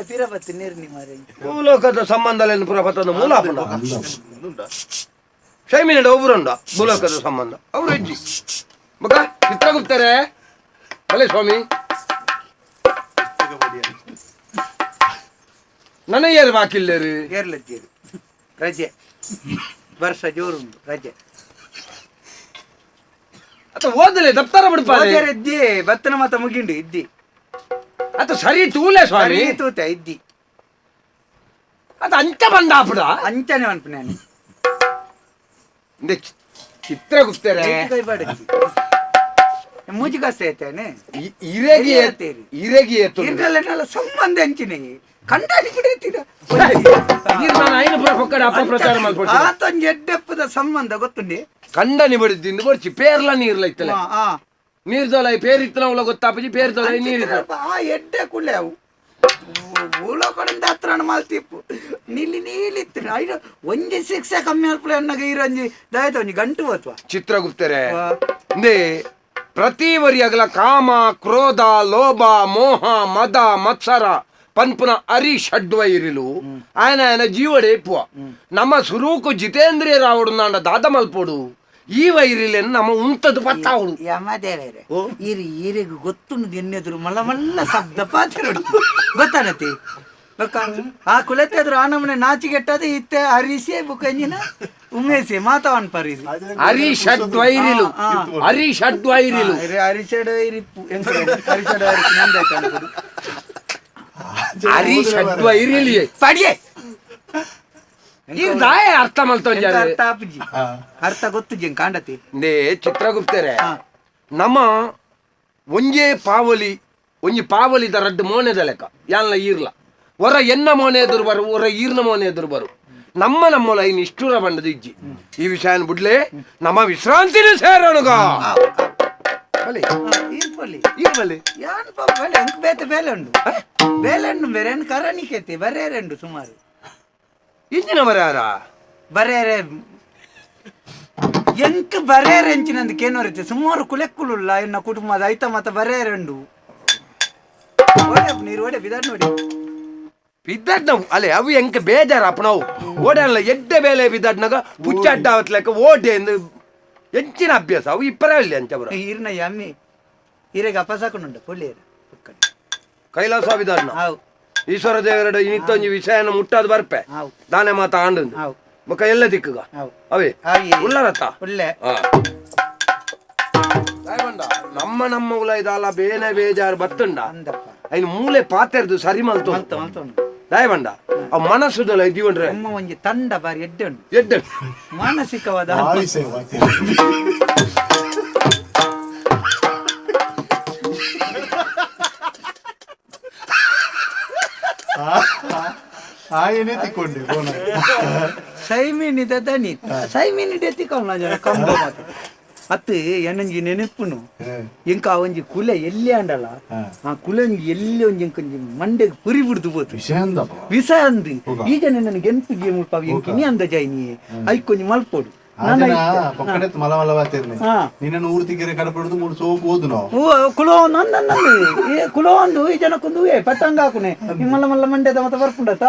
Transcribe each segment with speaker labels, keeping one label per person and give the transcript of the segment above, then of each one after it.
Speaker 1: ಅಂದ ಪಿರಬತ್ತಿ ನೀರ್ನಿ ಮಾರಿ.
Speaker 2: ಭೂಲೋಕದ ಸಂಬಂಧಲೇನು ಪುರಪತದ ಮೂಲ ಆಪುಂಡ ಶೈಮಿನಡ ಒಬ್ಬರುಂಡ ಭೂಲೋಕದ ಸಂಬಂಧ. ಅವ್ರು ಹೆಜ್ಜಿ ಮಗ ಚಿತ್ರಗುಪ್ತರೇ? ಅಲ್ಲೇ ಸ್ವಾಮಿ. ನನ್ನ ಏರು ಬಾಕಿಲ್ಲೇರು
Speaker 1: ಏರ್ಲಜ್ಜೇರಿ ರಜೆ. ವರ್ಷ ಜೋರುಂಟು ರಜೆ.
Speaker 2: ಅತ್ತ ಓದಲೆ ದಪ್ತರ ಬಿಡ್ಪಾರೆ?
Speaker 1: ಇದ್ದಿ ಬತ್ತನ ಮಾತ ಮುಗಿಂಡು ಇದ್ದಿ.
Speaker 2: ಅತ್ತ ಸರಿ ತೂಲೆ ಸ್ವಾಮಿ
Speaker 1: ಸರಿ ತೂತ ಇದ್ದಿ
Speaker 2: ಅತ್ತ ಅಂಚ ಬಂದ ಆಪುಡ
Speaker 1: ಅಂಚನೆ ಅನ್ಪ ನಾನು
Speaker 2: ಇಂದೆ ಚಿ- ಚಿತ್ರಗುಪ್ತರೇ
Speaker 1: ಕೈ ಬಾಡಜ್ಜಿ ಮೂಜಿಗಾಸ್ತ ಐತೇನೆ
Speaker 2: ಇ- ಇರೆಗಿ
Speaker 1: ಎಲ್ಲಿಯತ್ತೀರಿ?
Speaker 2: ಇರೆಗಿ ಎತ್ತು
Speaker 1: ಇರ್ನಲ್ಲ ಸಂಬಂಧ ಹಂಚಿನಿ ಕಂಡಾಡಿ ಬಿಡೈತಿದ
Speaker 2: ನಾನು ಐನು ಪುರ ಪಕ್ಕಡ ಅಪಪ್ರಚಾರ ಮಾಡ್ಕೊಡ್ತೀನಿ
Speaker 1: ಆತೊಂದು ಎಡ್ಡೆಪ್ಪದ ಸಂಬಂಧ ಗೊತ್ತುಂಡಿ
Speaker 2: ಕಂಡನಿ ಬಡಿದಿಂದ ಬರ್ಚಿ ಪೇರ್ಲ ನೀರ್ಲ ಇತ್ತಲೆ ನೀರ್ದೋಲೈ ಪೇರಿತ್ತಲ ಉಳಗ ತಾಪಜಿ ಪೇರಿದೋಲೈ ನೀರಿದ
Speaker 1: ಆ ಎಡ್ಡೆ ಕುಳ್ಳೆವು ಊಳ ಕೊಡಂದ ಹತ್ರಣ ಮಾಲ್ತಿಪ್ಪು ನಿಲ್ಲಿ ನೀಲಿತ್ತಿರ ಐದು ಒಂಜಿ ಶಿಕ್ಷೆ ಕಮ್ಮಿ ಅಲ್ಪಲೆ ಅನ್ನಗ ಇರಂಜಿ ದಯತ ಒಂಜಿ ಗಂಟು ಬತ್ವ
Speaker 2: ಚಿತ್ರಗುಪ್ತರೆ ಇಂದೇ ಪ್ರತಿ ವರಿಯಗಲ ಕಾಮ ಕ್ರೋಧ ಲೋಭ ಮೋಹ ಮದ ಮತ್ಸರ ಪನ್ಪುನ ಅರಿ ಷಡ್ವ ಇರಿಲು ಆಯನ ಆಯನ ಜೀವಡೇಪುವ ನಮ್ಮ ಸುರೂಕು ಜಿತೇಂದ್ರಿಯ ರಾವಡು ನಾಂಡ ದಾದ ಮಲ್ಪೋಡು ಈ ವೈರಿಲೆನ್ ನಮ್ಮ ಉಂತದು ಪತ್ತಾವಳು
Speaker 1: ಯಮದೇವರೇ ಇರಿ ಈರಿಗೂ ಗೊತ್ತುಂಡು ಎನ್ನೆದುರು ಮಲ್ಲ ಮಲ್ಲ ಶಬ್ದ ಪಾತ್ರ ಗೊತ್ತಾನತಿ ಆ ಕುಲತೆದ್ರು ಆ ನಮ್ಮನೆ ನಾಚಿಗೆಟ್ಟದು ಇತ್ತೆ ಹರಿಸಿ ಬುಕಂಜಿನ ಉಮೇಸಿ ಮಾತವನ್ ಪರಿದು
Speaker 2: ಹರಿಷಡ್ವೈರಿಲು ಹರಿಷಡ್ವೈರಿಲಿ
Speaker 1: ಪಡಿಯೇ ಇರಿಪ್ಪು ಎಂತ ಹರಿಸಡು ಹರಿಸಿ ನಂದಾಯ್ತು ಅನ್ಕೊಡು.
Speaker 2: ಅರಿ ಷಡ್ವೈರಿಲಿ
Speaker 1: ಪಡಿಯೆ.
Speaker 2: ಈಗ ದಾಯ ಅರ್ಥ
Speaker 1: ಎಂತ
Speaker 2: ಮಲ್ತೊಂಜಾರೆ
Speaker 1: ಅರ್ಥ ಆಪುಜಿ? ಅರ್ಥ ಗೊತ್ತು ಜಿಂಗ್ ಕಾಂಡತಿ?
Speaker 2: ನೇ ಚಿತ್ರಗುಪ್ತರೆ
Speaker 1: ಹಾ.
Speaker 2: ನಮ್ಮ ಒಂಜೇ ಪಾವಲಿ ಒಂಜಿ ಪಾವಲಿದ ರಡ್ಡು ಮೋನೆದ ಲೆಕ್ಕ. ಯಾನ್ಲ ಈರ್ಲ. ಹೊರ ಎನ್ನ ಮೋನೆ ಎದುರು ಬರು ಹೊರ ಈರ್ನ ಮೋನೆ ಎದುರು ಬರು. ನಮ್ಮ ನಮ್ಮ ಲೈನ್ ಇಷ್ಟೂರ ಬಂಡದ ಇಜ್ಜಿ. ಈ ವಿಷಯನ ಬಿಡ್ಲೆ ನಮ್ಮ ವಿಶ್ರಾಂತಿನ ಸೇರೋಣಗ. ಬಲಿ.
Speaker 1: ಈರ್ಪಲ್ಲಿ
Speaker 2: ಈರ್ಬಲೆ
Speaker 1: ಯಾನ್ ಬೇಲೆ? ಅಂಕ್ ಬೇತೆ ಬೇಲೆ ಉಂಡು. ಬೇಲೆ ಉಂಡು ಬೇರೆ ಕರಣಿಕೆತಿ ಬರೇರೆ ಉಂಡು ಸುಮಾರು.
Speaker 2: ಇಂಜಿನ ಮರ್ಯಾರ
Speaker 1: ಬರೇರೆ ಎಂಕ್ ಬರೇರೆ ಎಂಚಿನಂದಕ್ಕೆ ಏನು ರೀತಿ? ಸುಮಾರು ಕುಲೆಕ್ಕುಳುಲ್ಲ ಇನ್ನ ಕುಟುಂಬದ ಐತ ಮತ ಓಡೆ ನೀರು ಓಡೆ ಬಿದಾಡ್ ನೋಡಿ.
Speaker 2: ಬಿದ್ದಡ್ ನಾವು. ಅಲೆ ಅವು ಎಂಕ ಬೇಜಾರ ಅಪ್ಪನವು ಓಡಲ್ಲ ಎಡ್ಡೆ ಬೇಲೆ ಬಿದ್ದಡ್ನಾಗ ಪುಚ್ಚಡ್ಡ ಅವತ್ ಲೆಕ್ಕ ಓಟೆ ಎಂದು ಎಂಚಿನ ಅಭ್ಯಾಸ. ಅವು ಇಪ್ಪರ ಇಲ್ಲಿ ಅಂಚಬರ
Speaker 1: ಅಮ್ಮಿ ಯಮ್ಮಿ ಈರೆಗೆ ಅಪಸಾಕೊಂಡುಂಡು ಪುಳ್ಳಿಯರು.
Speaker 2: ಕೈಲಾಸ ವಿಧಾನ
Speaker 1: ಹಾವು
Speaker 2: ಈಶ್ವರ ದೇವರಡ ಇನ್ನಿತ್ತೊಂದು ವಿಷಯನ ಮುಟ್ಟದ ಬರ್ಪೆ. ದಾನೆ ಮಾತ ಆಂಡು
Speaker 1: ಹಾವು
Speaker 2: ಮುಖ ಎಲ್ಲ ದಿಕ್ಕುಗ ಅವೇ ಉಳ್ಳರತ್ತ. ಸಾಯ್ಬಂಡ, ನಮ್ಮ ನಮ್ಮ ಉಲ ಇದಲ್ಲ ಬೇನೆ ಬೇಜಾರು ಬತ್ತುಂಡ.
Speaker 1: ಅಯ್ಯ
Speaker 2: ಐನು ಮೂಲೆ ಪಾತೆರ್ದು ಸರಿ ಮಲ್ತು ದಾಯಬಂಡ ಆ ಮನಸ್ಸುದಲ್ಲ ಇದೀವನ್ರೆ
Speaker 1: ಅಮ್ಮ ಒಂಜಿ ತಂಡ ಬಾರಿ ಎಡ್ಡೆ ಉಂಡು
Speaker 2: ಎಡ್ಡೆ
Speaker 1: ಮಾನಸಿಕವಾದ
Speaker 3: ಆಯನೇ ತಿಕ್ಕೊಂಡೆ
Speaker 1: ಸೈಮೀನಿದ ದನಿ. ಸೈಮೀನಿದೆ ತಿಕ್ಕೊಂಡ ಕಂಬ ಮಾತು ಅತ್ತು ಎನ್ನಂಜಿ ನೆನಪುನು ಆ ಒಂಜಿ ಕುಲೆ ಎಲ್ಲಿ ಅಂಡಲ್ಲ ಆ ಕುಲಂಜಿ ಎಲ್ಲಿ ಒಂಜಿ ಎಂಕೊಂಜಿ ಮಂಡೆಗೆ ಪುರಿ ಬಿಡ್ದು
Speaker 3: ಅಂದಪ್ಪ
Speaker 1: ವಿಷ ಅಂದು ಈಗ ನನಗೆ ಎಂಪಿಗೆ ಮುಲ್ಪ ಎಂಕಿನಿ ಅಂದ ಜೈನಿ ಐಕೊಂಜಿ ಮಲ್ಪೋಡು
Speaker 3: ಆಜನ ಪಕ್ಕಡೆ ಮಲ ಮಲ ಬಾತಿರ್ನೆ
Speaker 1: ಹಾ.
Speaker 3: ನಿನ್ನನ್ನು ಊರು ತಿಕ್ಕರೆ ಕಡಪಡುದು ಮೂರು ಸೋಕು ಓದು ನಾವು.
Speaker 1: ಓ ಕುಲೋ ನನ್ನ ಕುಲೋ ಒಂದು ಈ ಜನಕ್ಕೊಂದು ಏ ಪಟ್ಟಂಗ ಹಾಕುನೆ. ಈ ಮಲ್ಲ ಮಲ್ಲ ಮಂಡ್ಯದ ಮತ ಬರ್ಪುಂಡತ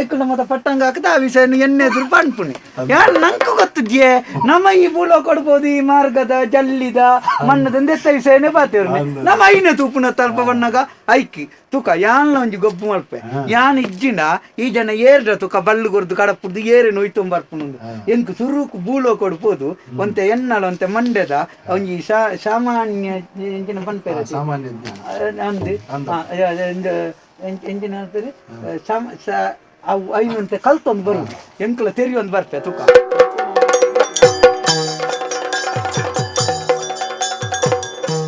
Speaker 1: ಐಕುಂಡ ಮತ ಪಟ್ಟಂಗ ಹಾಕದ ಆ ವಿಷಯ ಎಣ್ಣೆ ಎದುರು ಪಣ್ಪುಣೆ. ಯಾರು ನಂಕು ಗೊತ್ತಿದ್ಯೆ? ನಮ್ಮ ಈ ಬೂಲೋ ಕೊಡ್ಬೋದು ಈ ಮಾರ್ಗದ ಜಲ್ಲಿದ ಮಣ್ಣದ ಎತ್ತ ವಿಷಯನೇ ಬಾತೇವ್ರೆ ನಮ್ಮ ಐನ ತೂಪುನ ತಲ್ಪ ಬಣ್ಣಗ ಐಕಿ. ತುಕ ಯಾನ್ಲ ಒಂಜಿ ಗೊಬ್ಬು ಮಲ್ಪೆ. ಯಾನ್ ಇಜ್ಜಿಂಡ ಈ ಜನ ಏರ್ದ ತುಕ ಬಳ್ಳು ಕೊರ್ದು ಕಡಪುಡ್ದು ಏರೆ ನೋಯ್ತೊಂಬ ಬರ್ಪುಣುಂದು ಎಂಕ್ ಸುರುಕು ಬೂಲೋ ಕೊಡ್ಬೋದು. ಒಂತೆ ಎನ್ನಳ ಒಂತೆ ಮಂಡ್ಯದ ಒಂಜಿ ಸಾಮಾನ್ಯ ಎಂಜಿನ. ಪನ್ಪೇರ ಅಂದು ಸ ಅವು ಐನಂತೆ ಕಲ್ತೊಂದು ಬರುದು. ಎಂಕ್ಲ ತೆರಿ ಒಂದು ಬರ್ಪೆ ತುಕ.